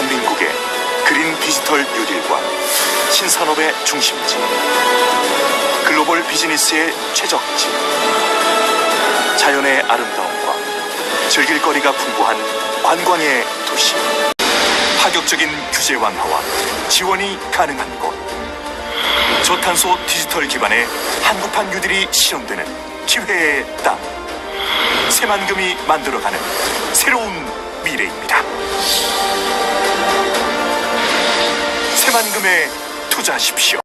대한민국의 그린 디지털 뉴딜과 신산업의 중심지 글로벌 비즈니스의 최적지 자연의 아름다움과 즐길 거리가 풍부한 관광의 도시 파격적인 규제 완화와 지원이 가능한 곳 저탄소 디지털 기반의 한국판 뉴딜이 실현되는 기회의 땅 새만금이 만들어가는 새로운 미래입니다 새만금에 투자하십시오